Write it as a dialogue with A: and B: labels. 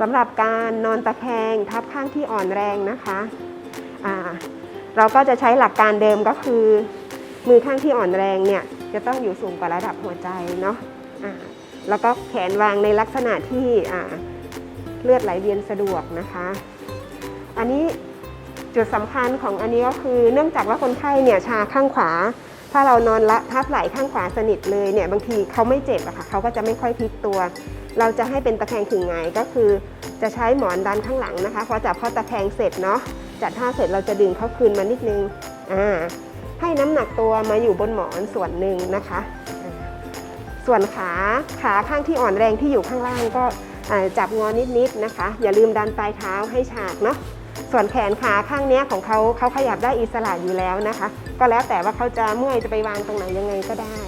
A: สำหรับการนอนตะแคงทับข้างที่อ่อนแรงนะคะเราก็จะใช้หลักการเดิมก็คือ มือข้างที่อ่อนแรงเนี่ยจะต้องอยู่สูงกว่าระดับหัวใจเนาะอ่าแล้วก็แขนวางในลักษณะที่เลือดไหลเวียนสะดวกนะคะ อันนี้จุดสำคัญของอันนี้ก็คือ เนื่องจากว่าคนไข้เนี่ยชาข้างขวา ถ้าเรานอนละทับไหล่ข้างขวาสนิทเลยเนี่ยบางทีเขาไม่เจ็บอะค่ะเขาก็จะไม่ค่อยพลิกตัว เราจะให้เป็นตะแคงขึงไงก็คือ จะใช้หมอนดันข้างหลังนะคะพอจับเข้าตะแคงเสร็จเนาะจัดท่าเสร็จเราจะดึงเขาคืนมานิดนึงอ่าให้น้ำหนักตัวมาอยู่บนหมอนส่วนหนึ่งนะคะ ส่วนขาขาข้างที่อ่อนแรงที่อยู่ข้างล่างก็จับงอนิดๆนะคะ อย่าลืมดันปลายเท้าให้ฉากเนาะ ส่วนแขนขาข้างนี้ของเขาเขาขยับได้อิสระอยู่แล้วนะคะ ก็แล้วแต่ว่าเขาจะเมื่อยจะไปวางตรงไหนยังไงก็ได้